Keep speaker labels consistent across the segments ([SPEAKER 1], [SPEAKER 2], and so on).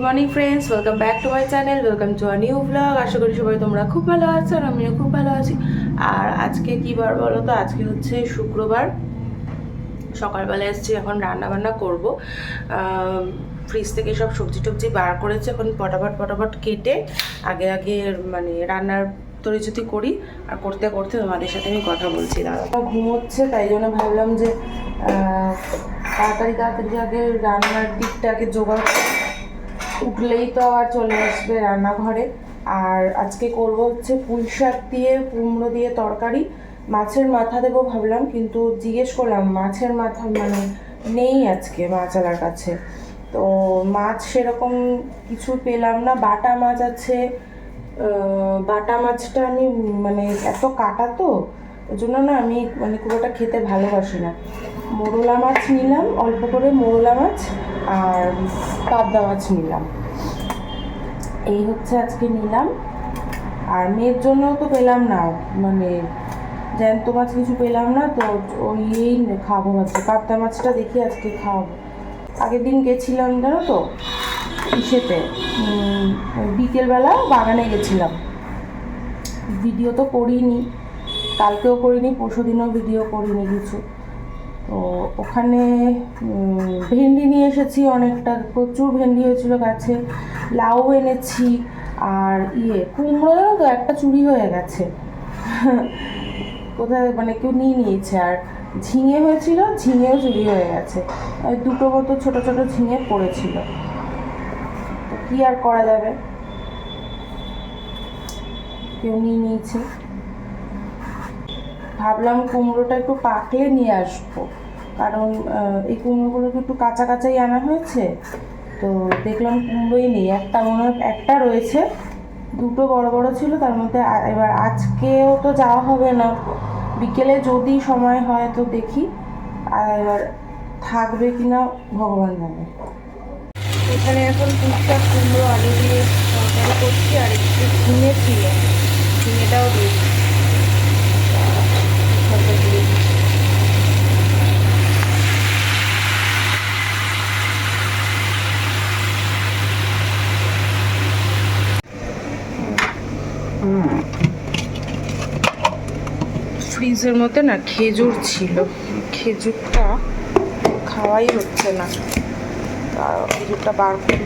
[SPEAKER 1] Good morning friends welcome back to my channel welcome to a new blog আশা করি সবাই তোমরা খুব ভালো আছো আর আমিও খুব ভালো আছি। আর আজকে কী বার বলো তো? আজকে হচ্ছে শুক্রবার। সকালবেলা এসেছি, এখন রান্না বান্না করব ফ্রিজ থেকে সব সবজি টবজি বার করেছে, এখন পটাপট পটাপট কেটে আগে আগে মানে রান্নার তরিচুতি করি। আর করতে করতে তোমাদের সাথে আমি কথা বলছি, দাদা। ঘুমোচ্ছে, তাই জন্য ভাবলাম যে তাড়াতাড়ি তাড়াতাড়ি আগে রান্নার দিকটাকে জোগাড় করে উঠলেই তো আবার চলে আসবে রান্নাঘরে। আর আজকে করব হচ্ছে পুঁই শাক দিয়ে, কুমড়ো দিয়ে তরকারি। মাছের মাথা দেবো ভাবলাম, কিন্তু জিজ্ঞেস করলাম, মাছের মাথা মানে নেই আজকে মাছালার কাছে। তো মাছ সেরকম কিছু পেলাম না। বাটা মাছ আছে বাটা মাছটা আমি মানে এত কাটা তো, ওই জন্য না আমি মানে খুব একটা খেতে ভালোবাসি না। মোরলা মাছ নিলাম, অল্প করে মোরলা মাছ। আর পাবদা মাছ নিলাম। এই হচ্ছে আজকে নিলাম। আর মেয়ের জন্য তো পেলাম না মানে জ্যান্ত মাছ কিছু পেলাম না, তো ওই খাব ভাবছি। পাবদা মাছটা দেখি আজকে খাওয়াবো আগের দিন গেছিলাম, জানো তো, ইসেতে। বিকেলবেলা বাগানে গেছিলাম। ভিডিও তো করিনি, কালকেও করিনি পরশু দিনও ভিডিও করিনি কিছু। তো ওখানে ভেন্ডি নিয়ে এসেছি অনেকটা, প্রচুর ভেন্ডি হয়েছিল গাছে, লাউ এনেছি, আর ইয়ে কুমড়ো তো একটা চুরি হয়ে গেছে। কোথায় মানে কেউ নিয়ে নিয়েছে, আর ঝিঙে হয়েছিল, ঝিঙেও চুরি হয়ে গেছে। ওই দুটো মতো ছোট ছোট ঝিঙে পড়েছিল। কি আর করা যাবে? কেউ নিয়ে নিয়েছে। ভাবলাম কুমড়োটা একটু পাকলে নিয়ে আসব। কারণ এই কুমড়োগুলোকে একটু কাঁচা কাঁচাই আনা হয়েছে? তো দেখলাম কুমড়োই নেই। একটা মনে হয় একটা রয়েছে। দুটো বড় বড় ছিল, তার মধ্যে এবার আজকেও তো যাওয়া হবে না। বিকেলে যদি সময় হয় তো দেখি। আর এবার থাকবে কি না ভগবান জানে। এখানে এখন পুঁইশাক কুমড়ো, আলু দিয়ে তরকারি করছি আর একটু ঝিঙে ছিল। ঝিঙেটাও দিয়েছি। ফ্রিজের মধ্যে না খেজুর ছিল। খেজুরটা খাওয়াই হচ্ছে না। খেজুরটা বার করি।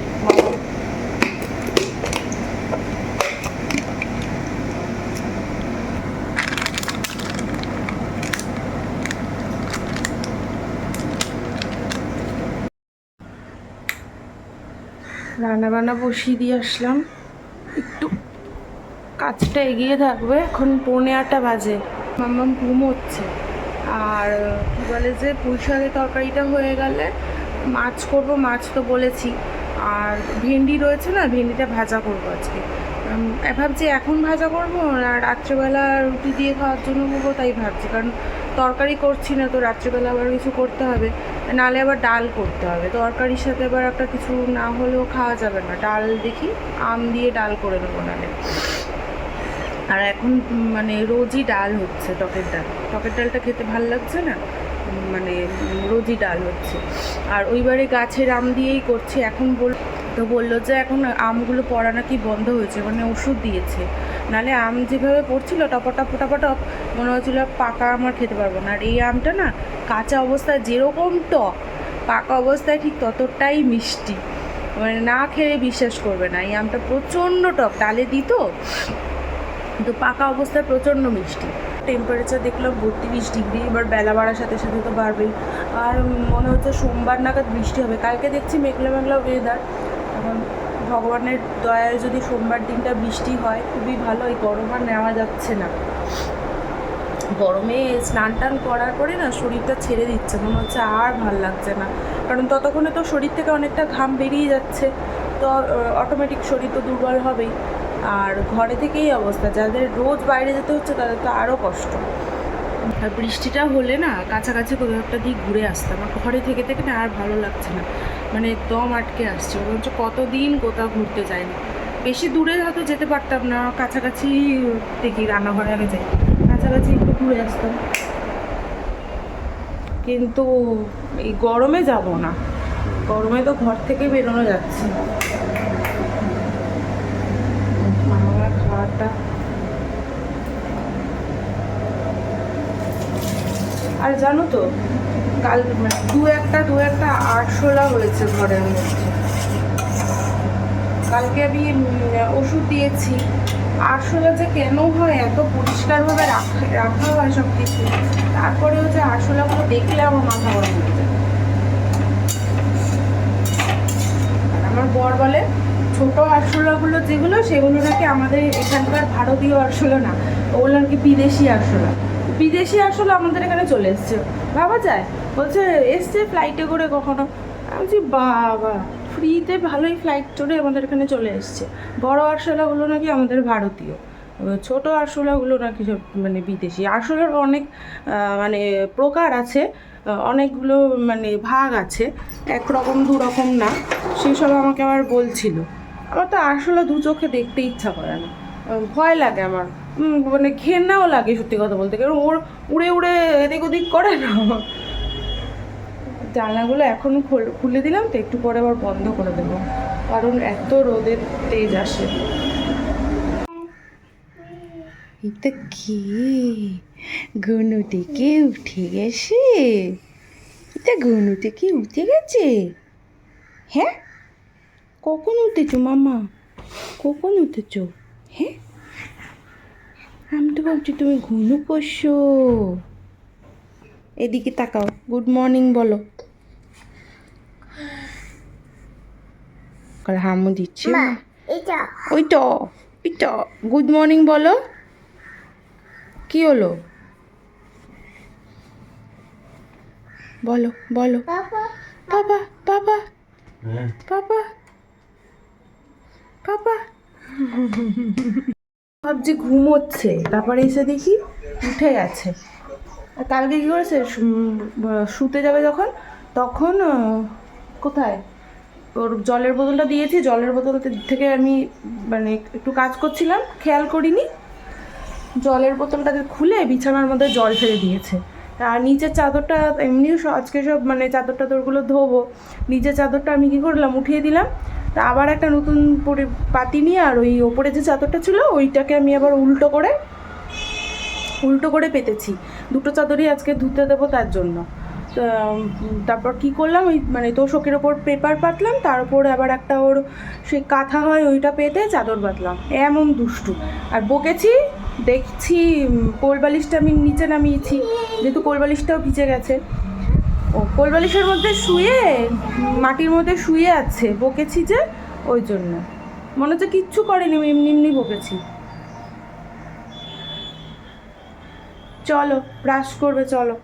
[SPEAKER 1] রান্না বান্না বসিয়ে দিয়ে আসলাম। একটু কাজটা এগিয়ে থাকবে। এখন পৌনে আটটা বাজে। মাম্মাম ঘুমোচ্ছে। আর, কী বলে যে, পুঁই শাকের তরকারিটা হয়ে গেলে মাছ করব, মাছ তো বলেছি। আর ভেন্ডি রয়েছে না, ভেন্ডিটা ভাজা করব আজকে। ভাবছি এখন ভাজা করব আর রাত্রেবেলা রুটি দিয়ে খাওয়ার জন্য করব, তাই ভাবছি। কারণ তরকারি করছি না তো, রাত্রেবেলা আবার কিছু করতে হবে। নালে আবার ডাল করতে হবে। তরকারির সাথে আবার একটা কিছু না হলেও খাওয়া যাবে না। ডাল দেখি, আম দিয়ে ডাল করে নেব নালে। আর এখন মানে রোজই ডাল হচ্ছে টকের ডাল। টকের ডালটা খেতে ভালো লাগছে না? মানে রোজই ডাল হচ্ছে। আর ওইবারে গাছের আম দিয়েই করছি। এখন বল, তো বলল যে এখন আমগুলো পড়া নাকি বন্ধ হয়েছে মানে ওষুধ দিয়েছে। নালে আম যেভাবে পড়ছিল, টপটপ টপটপ মনে হচ্ছিল পাকা আম আর খেতে পারব না। আর এই আমটা না কাঁচা অবস্থায় যেরকম টক, পাকা অবস্থায় ঠিক ততটাই মিষ্টি। মানে না খেলে বিশ্বাস করবে না। এই আমটা প্রচণ্ড টক, ডালে দিত কিন্তু পাকা অবস্থায় প্রচণ্ড মিষ্টি। টেম্পারেচার দেখলাম বত্রিশ ডিগ্রি, এবার বেলা বাড়ার সাথে সাথে তো বাড়বেই। আর মনে হচ্ছে সোমবার নাগাদ বৃষ্টি হবে। কালকে দেখছি মেঘলা মেঘলা ওয়েদার এখন ভগবানের দয়ায় যদি সোমবার দিনটা বৃষ্টি হয়, খুবই ভালো, এই গরম আর নেওয়া যাচ্ছে না। গরমে স্নান টান করার পরে না শরীরটা ছেড়ে দিচ্ছে, মনে হচ্ছে আর ভালো লাগছে না। কারণ ততক্ষণে তো শরীর থেকে অনেকটা ঘাম বেরিয়ে যাচ্ছে, তো অটোমেটিক শরীর তো দুর্বল হবেই। আর ঘরে থেকেই অবস্থা, যাদের রোজ বাইরে যেতে হচ্ছে তাদের তো আরও কষ্ট। আর বৃষ্টিটা হলে না কাছাকাছি কোথাও একটা দিক ঘুরে আসতাম আর ঘরে থেকে থেকে না আর ভালো লাগছে না। মানে দম আটকে আসছে। মনে হচ্ছে কতদিন কোথাও ঘুরতে যায়নি। বেশি দূরে হয়তো যেতে পারতাম না, কাছাকাছি দেখি রান্নাঘরে আগে যাই। কাছাকাছি একটু ঘুরে আসতাম। কিন্তু এই গরমে যাব না। গরমে তো ঘর থেকে বেরোনো যাচ্ছে। খাওয়াটা। আর জানো তো কাল মানে দু একটা দু একটা আরশোলা হয়েছে ঘরের মধ্যে। কালকে আমি ওষুধ দিয়েছি। আরশোলা যে কেন হয়, এত পরিষ্কারভাবে রাখা রাখা হয় সব কিছু তারপরেও যে আরশোলাগুলো দেখলে আমার মাথা গরম আমার বর বলে, ছোট আরশোলাগুলো যেগুলো, সেগুলো নাকি আমাদের এখানকার ভারতীয় আরশোলা না, ওগুলো নাকি বিদেশি আরশোলা বিদেশি আরশোলা আমাদের এখানে চলে এসছে। ভাবা যায়? বলছে, এসছে ফ্লাইটে করে কখনো? আমি বলছি, বাবা ফ্রিতে ভালোই ফ্লাইট চড়ে আমাদের এখানে চলে এসছে। বড় আরশোলাগুলো নাকি আমাদের ভারতীয়। ছোট আরশোলাগুলো নাকি সব মানে বিদেশি। আরশোলার অনেক মানে প্রকার আছে, অনেকগুলো মানে ভাগ আছে, একরকম দু রকম না। সেসব আমাকে আবার বলছিল। আমার তো আরশোলা দু চোখে দেখতে ইচ্ছা করে না। ভয় লাগে আমার। মানে ঘেন্নাও লাগে সত্যি কথা বলতে। কারণ ওর উড়ে উড়ে এদিক ওদিক করে না। জানলাগুলো এখন খোল- দিলাম তো, একটু পরে আবার বন্ধ করে দেবো। কারণ এত রোদের তেজ আসে। এটা কি? গনু থেকে উঠে গেছে? এটা গনু থেকে উঠে গেছে? হ্যাঁ? কখন উঠেছো, মামা? কখন উঠেছো? হ্যাঁ? আমি তো ভাবছি তুমি ঘুনু করছ এদিকে তাকাও গুড মর্নিং বলো। কাল হামু দিচ্ছে। ওই তো ওই তো গুড মর্নিং বলো। কি হলো? বলো বলো।
[SPEAKER 2] বাবা।
[SPEAKER 1] বাবা বাবা। বাবা। বাবা। ভাবছি ঘুমোচ্ছে। তারপরে এসে দেখি উঠে গেছে। কালকে কী করেছে? শুতে যাবে যখন, তখন কোথায়? ওর জলের বোতলটা দিয়েছি। জলের বোতল থেকে আমি মানে একটু কাজ করছিলাম, খেয়াল করিনি। জলের বোতলটাকে খুলে বিছানার মধ্যে জল ফেলে দিয়েছে। আর নিচের চাদরটা এমনিও আজকে সব মানে চাদর টাদরগুলো ধোবো। নিচের চাদরটা আমি কী করলাম, উঠিয়ে দিলাম। তা আবার একটা নতুন পাতি নিয়ে আর ওই ওপরে যে চাদরটা ছিল, ওইটাকে আমি আবার উল্টো করে উল্টো করে পেতেছি। দুটো চাদরই আজকে ধুতে দেবো তার জন্য। তারপর কি করলাম, ওই মানে তোষকের ওপর পেপার পাতলাম, তার উপর আবার একটা ওর সেই কাঁথা হয় ওইটা পেতে চাদর বাঁধলাম। এমন দুষ্টু। আর বকেছি, দেখছি কোলবালিশটা আমি নিচে নামিয়েছি, যেহেতু কোলবালিশটাও ভিজে গেছে। ও কোলবালিশের মধ্যে শুয়ে, মাটির মধ্যে শুয়ে আছে, বকেছি যে ওই জন্য। মনে হচ্ছে কিচ্ছু করেনি এমনি এমনি বকেছি। চলো, ব্রাশ করবে, চলো।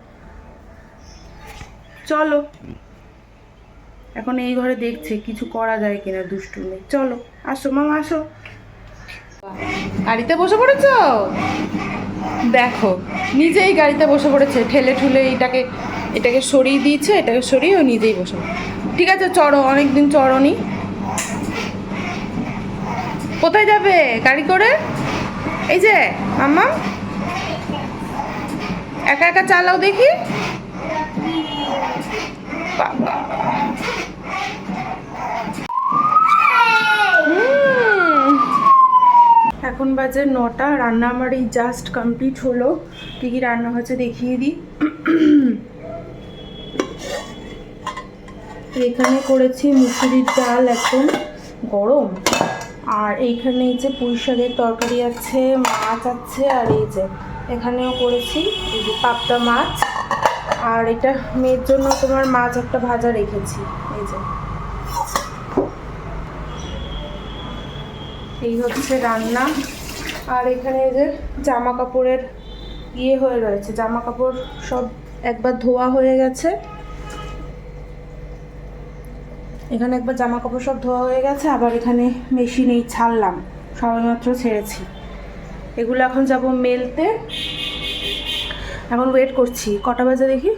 [SPEAKER 1] চলো। এখন এই ঘরে দেখছে, কিছু করা যায় কিনা দুষ্টু নেই চলো, আসো, মামা, আসো। গাড়িতে বসে পড়েছ? দেখো, নিজেই গাড়িতে বসে পড়েছে, ঠেলে ঠুলে এটাকে এটাকে সরিয়ে দিয়েছে, এটাকে সরিয়ে ও নিজেই বসে ঠিক আছে, চড়ো, অনেকদিন চড়নি। কোথায় যাবে গাড়ি করে? এই যে, মাম্মা। একা একা চালাও দেখি। এখন বাজে নটা রান্না আমার এই জাস্ট কমপ্লিট হলো। কী কী রান্না হয়েছে দেখিয়ে দিই। এখানে করেছি মুসুরির ডাল এখন, গরম। আর এইখানে এই যে পুঁই শাকের তরকারি আছে, মাছ আছে, আর এই যে এখানেও করেছি এই যে পাবদা মাছ। আর এটা মেয়ের জন্য তোমার মাছ একটা ভাজা রেখেছি, এই যে। এই হচ্ছে রান্না। আর এখানে এই যে জামা কাপড়ের ইয়ে হয়ে রয়েছে জামা কাপড় সব একবার ধোয়া হয়ে গেছে। এখানে একবার জামা কাপড় সব ধোয়া হয়ে গেছে, আবার এখানে মেশিনেই ছাড়লাম। সবেমাত্র ছেড়েছি। এগুলো এখন যাব মেলতে। এখন ওয়েট করছি। কটা বাজে দেখি?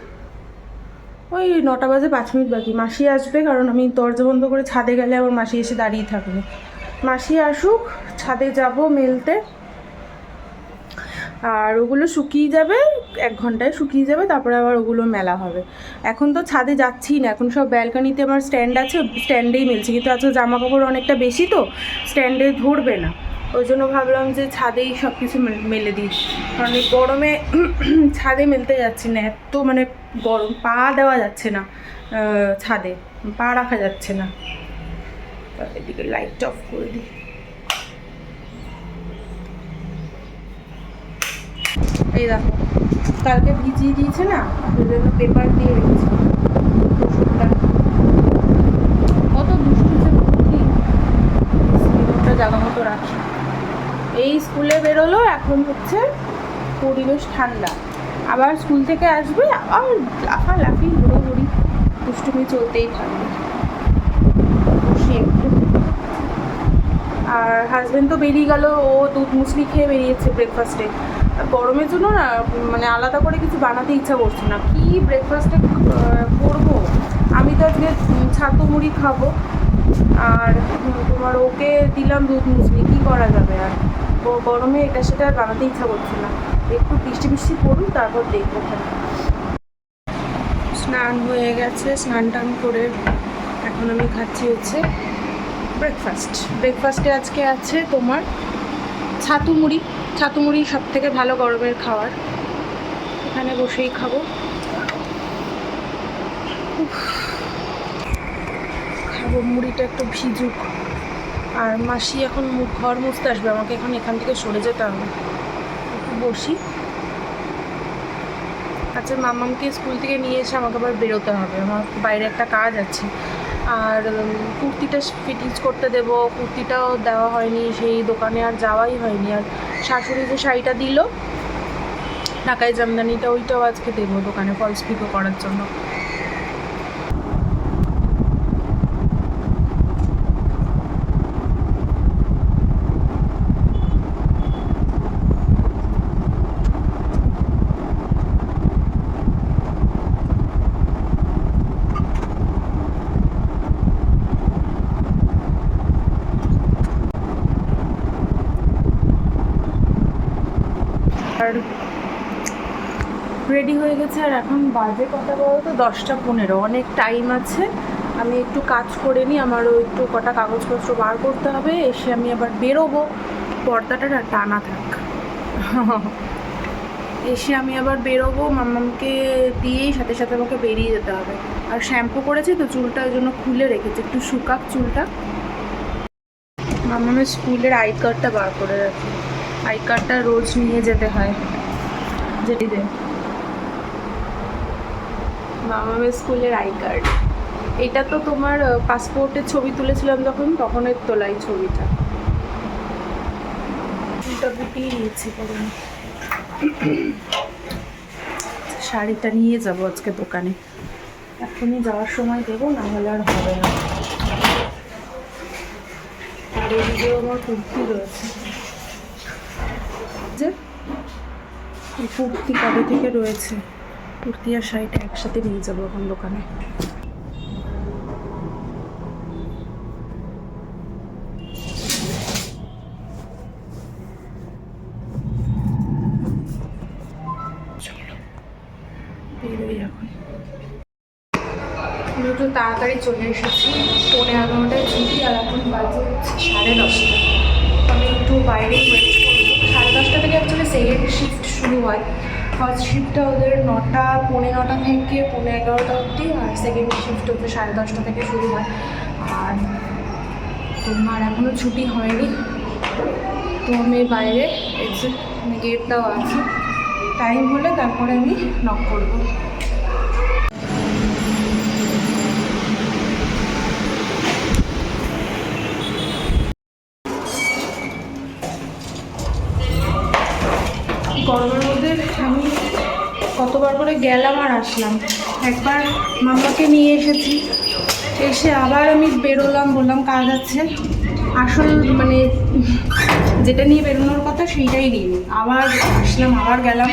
[SPEAKER 1] ওই নটা বাজে পাঁচ মিনিট বাকি। মাসি আসবে কারণ আমি দরজা বন্ধ করে ছাদে গেলে আবার মাসি এসে দাঁড়িয়ে থাকবে। মাসি আসুক, ছাদে যাব মেলতে। আর ওগুলো শুকিয়ে যাবে, এক ঘন্টায় শুকিয়ে যাবে, তারপরে আবার ওগুলো মেলা হবে। এখন তো ছাদে যাচ্ছি না, এখন সব ব্যালকানিতে আমার স্ট্যান্ড আছে, স্ট্যান্ডেই মেলছি। কিন্তু আজকে জামা কাপড় অনেকটা বেশি তো, স্ট্যান্ডে ধরবে না। ওই জন্য ভাবলাম যে ছাদেই সব কিছু মেলে দিই। কারণ এই গরমে ছাদে মেলতে যাচ্ছি না, এত মানে গরম, পা দেওয়া যাচ্ছে না ছাদে, পা রাখা যাচ্ছে না। এদিকে লাইট অফ করে দিই। এই দেখো, কালকে ভিজিয়ে দিয়েছে না, ওই জন্য পেপার দিয়ে রেখেছি। ওষুধটা কত দুষ্টু যে মতো রাখি এই স্কুলে বেরোলো, এখন হচ্ছে পরিবেশ ঠান্ডা। আবার স্কুল থেকে আসবে, আবার লাফালাফি ঘুরোঘুরি দুষ্টুমি চলতেই থাকবে। বসি আর হাজবেন্ড তো বেরিয়ে গেল, ও দুধ মুসলি খেয়ে বেরিয়েছে ব্রেকফাস্টে গরমের জন্য না মানে আলাদা করে কিছু বানাতে ইচ্ছা করছে না। কি ব্রেকফাস্টে করব? আমি তো আজকে ছাতু মুড়ি খাব। আর তোমার ওকে দিলাম দুধ মুসলি, কী করা যাবে? আর ও গরমে এটা সেটা আর বানাতে ইচ্ছা করছে না। একটু বৃষ্টি বৃষ্টি পড়ুক, তারপর দেখব স্নান হয়ে গেছে, স্নান টান করে এখন আমি খাচ্ছি হচ্ছে ব্রেকফাস্ট ব্রেকফাস্টে আজকে আছে তোমার ছাতু মুড়ি। ছাতু মুড়ি সব থেকে ভালো গরমের খাবার। এখানে বসেই খাব। খাব, মুড়িটা একটু ভিজুক। আর মাসি এখন ঘর মুছতে আসবে, আমাকে এখন এখান থেকে সরে যেতে হবে। বসি। আচ্ছা মামামকে স্কুল থেকে নিয়ে এসে আমাকে আবার বেরোতে হবে। আমার বাইরে একটা কাজ আছে। আর কুর্তিটা ফিটিংস করতে দেব। কুর্তিটাও দেওয়া হয়নি, সেই দোকানে আর যাওয়াই হয়নি। আর শাশুড়ি যে শাড়িটা দিল, ঢাকায় জামদানিটা, ওইটাও আজকে দেবো দোকানে ফলস পিকো করার জন্য। আর রেডি হয়ে গেছে। আর এখন বাজে কথা বলতো দশটা পনেরো। অনেক টাইম আছে। আমি একটু কাজ করে নিই। আমারও একটু কটা কাগজপত্র বার করতে হবে। এসে আমি আবার বেরোবো। পর্দাটা টানা থাক। এসে আমি আবার বেরোবো। মামামকে দিয়েই সাথে সাথে আমাকে বেরিয়ে যেতে হবে। আর শ্যাম্পু করেছি তো চুলটা ওই জন্য খুলে রেখেছি। একটু শুকাক চুলটা। মামামের স্কুলের আই কার্ডটা বার করে রাখি। আই কার্ডটা রোজ নিয়ে যেতে হয়। যেটি দে। মামামের স্কুলের আই কার্ড। এটা তো তোমার পাসপোর্টের ছবি তুলেছিলাম যখন তখনের তোলাই ছবিটা। গুটিয়ে নিয়েছি শাড়িটা নিয়ে যাব আজকে দোকানে। এখনই যাওয়ার সময় দেবো না হলে আর হবে না। আর এদিকেও আমার কুর্তি রয়েছে যে কুর্তি কবে থেকে রয়েছে? কুর্তি আর শাড়িটা একসাথে নিয়ে যাব এখন দোকানে। একটু তাড়াতাড়ি চলে এসেছি। পৌনে এগারোটায় ছুটি আর এখন বাজে সাড়ে দশটা। আমি একটু বাইরেই সাড়ে দশটা থেকে অ্যাকচুয়ালি সেকেন্ড শিফট শুরু হয়। ফার্স্ট শিফটটা ওদের নটা, পৌনে নটা থেকে পৌনে এগারোটা অবধি আর সেকেন্ড শিফট ওদের সাড়ে দশটা থেকে শুরু হয়। আর তোমার এখনও ছুটি হয়নি। তো আমি বাইরে এসে গেটটাও আছে। টাইম হলে তারপরে আমি নক করব। করে গেলাম আর আসলাম। একবার মামাকে নিয়ে এসেছি। এসে আবার আমি বেরোলাম বললাম কাজ আছে। আসল মানে যেটা নিয়ে বেরোনোর কথা সেইটাই নিয়ে আবার আসলাম আবার গেলাম।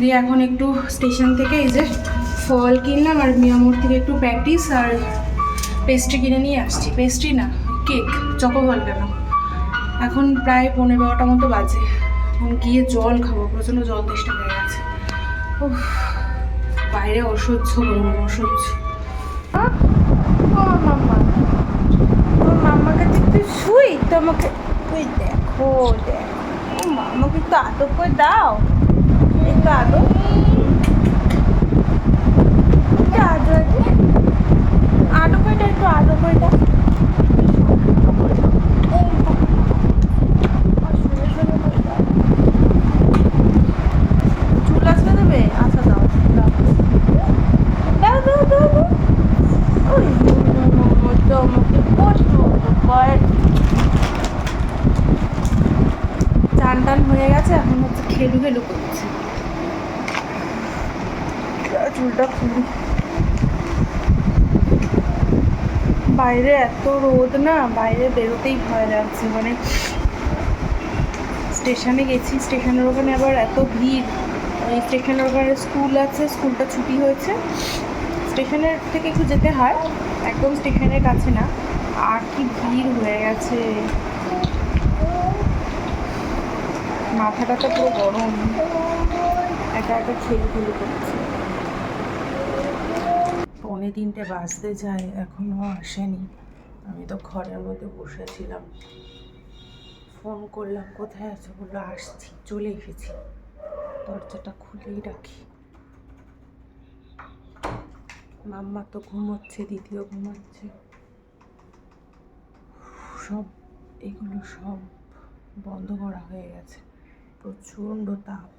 [SPEAKER 1] দিয়ে এখন একটু স্টেশন থেকে এই যে ফল কিনলাম আর মিয়ামোর থেকে একটু প্যাটিস আর পেস্ট্রি কিনে নিয়ে আসছি। পেস্ট্রি না কেক চকো চকোবল কেন? এখন প্রায় পনেরো বারোটা মতো বাজে। এখন গিয়ে জল খাব প্রচণ্ড জল তেষ্টা হয়ে গেছে। উফ, বাইরে অসহ্য, গরম অসহ্য। ও মাম্মা। একটু শুই, তো আমাকে ওই দেখো ও একটু করে দাও। একটু আদর একটু করে দাও চুল আসলে দেবে আচ্ছা দাও দাও দাও দাও দাও দাও ওই তো আমাকে কষ্ট করে চান টান হয়ে গেছে এখন হচ্ছে খেলু খেলু করছে চুলটা খুলি বাইরে এত রোদ না, বাইরে বেরোতেই ভয় লাগছে। মানে স্টেশনে গেছি, স্টেশনের ওখানে আবার এত ভিড়। ওই স্টেশনের ওখানে স্কুল আছে, স্কুলটা ছুটি হয়েছে। স্টেশনের থেকে একটু যেতে হয়, একদম স্টেশনের কাছে না। আর কি ভিড় হয়ে গেছে। মাথাটা তো পুরো গরম। একা একা খেলে খেলে করছে পৌনে তিনটে বাজতে যায় এখনও আসেনি। আমি তো ঘরের মধ্যে বসেছিলাম। ফোন করলাম, কোথায় আছো? বলল, আসছি, চলে এসেছি। দরজাটা খুলেই রাখি। মাম্মা তো ঘুমোচ্ছে দ্বিতীয় ঘুমাচ্ছে। সব, এগুলো সব বন্ধ করা হয়ে গেছে। প্রচণ্ড তাপ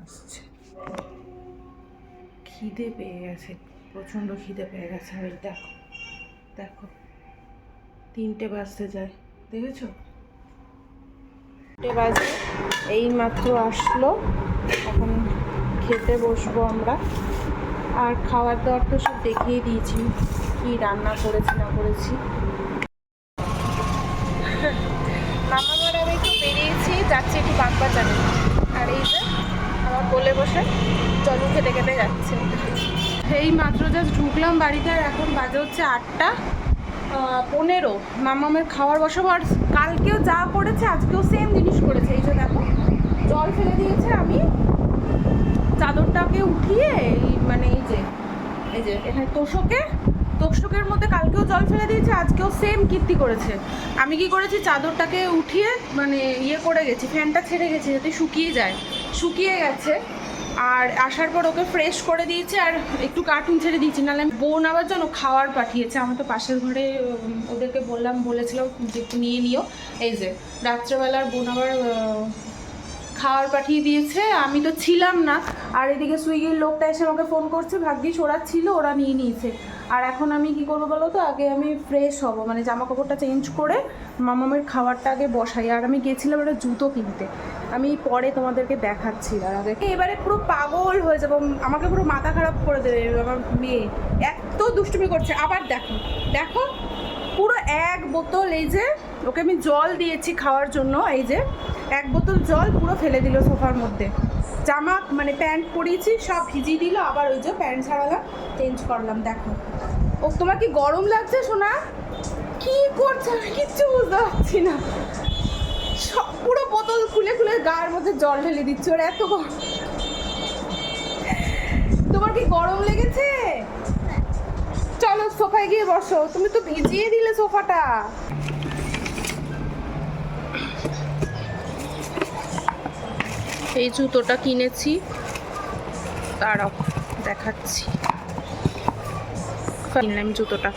[SPEAKER 1] আসছে। খিদে পেয়ে গেছে, প্রচণ্ড খিদে পেয়ে গেছে। এই দেখো দেখো। তিনটে বাজতে যায়, দেখেছ? তিনটে বাজে এই মাত্র আসলো, এখন খেতে বসবো আমরা। আর খাওয়ার দাওয়ার তো সব দেখিয়ে দিয়েছি, কি রান্না করেছি, না করেছি। মামা মারা আমি একটু বেরিয়েছি, যাচ্ছি একটু বাগবাজারে। আর এই যে, আমার কোলে বসে জলু খেতে খেতে যাচ্ছে। এই মাত্র জাস্ট ঢুকলাম বাড়িতে, আর এখন বাজে হচ্ছে আটটা। পনেরো। মামামের খাওয়ার বসাবো। আর কালকেও যা করেছে, আজকেও সেম জিনিস করেছে। এই যে দেখো, জল ফেলে দিয়েছে আমি। চাদরটাকে উঠিয়ে এই মানে এই যে এই যে এখানে তোষকে, তোষকের মধ্যে কালকেও জল ফেলে দিয়েছে, আজকেও সেম কীর্তি করেছে। আমি কি করেছি, চাদরটাকে উঠিয়ে মানে ইয়ে করে গেছি, ফ্যানটা ছেড়ে গেছি যাতে শুকিয়ে যায়। শুকিয়ে গেছে। আর আসার পর ওকে ফ্রেশ করে দিয়েছে আর একটু কার্টুন ছেড়ে দিয়েছি। নাহলে আমি বোন আবার যেন খাওয়ার পাঠিয়েছে। আমার তো পাশের ঘরে ওদেরকে বললাম বলেছিলাম যে একটু নিয়ে নিও। এই যে, রাত্রেবেলার বোন আবার খাওয়ার পাঠিয়ে দিয়েছে। আমি তো ছিলাম না। আর এদিকে সুইগির লোকটা এসে আমাকে ফোন করছে, ভাগ্যিস ওরা ছিল, ওরা নিয়ে নিয়েছে। আর এখন আমি কি করব বলো তো? আগে আমি ফ্রেশ হব মানে জামা কাপড়টা চেঞ্জ করে মামামের খাবারটা আগে বসাই। আর আমি গেছিলাম একটা জুতো কিনতে। আমি পরে তোমাদেরকে দেখাচ্ছি আর আগে এবারে পুরো পাগল হয়ে যাব। আমাকে পুরো মাথা খারাপ করে দেবে আমার মেয়ে। এত দুষ্টুমি করছে। আবার দেখো দেখো, পুরো এক বোতল এই যে, ওকে আমি জল দিয়েছি খাওয়ার জন্য, এই যে, এক বোতল জল পুরো ফেলে দিল সোফার মধ্যে। জামা মানে প্যান্ট পরিয়েছি সব ভিজিয়ে দিল আবার ওই যে প্যান্ট ছাড়ালাম চেঞ্জ করলাম দেখো। ও তোমার কি গরম লাগছে সোনা? কি করছে? আমি কিচ্ছু বুঝতে পারছি না। সব পুরো বোতল খুলে খুলে গায়ের মধ্যে জল ঢেলে দিচ্ছে ওর এত গরম। তোমার কি গরম লেগেছে? চলো সোফায় গিয়ে বসো। তুমি তো ভিজিয়ে দিলে সোফাটা। এই জুতোটা কিনেছি। দাঁড়াও দেখাচ্ছি। কিনলাম জুতোটা।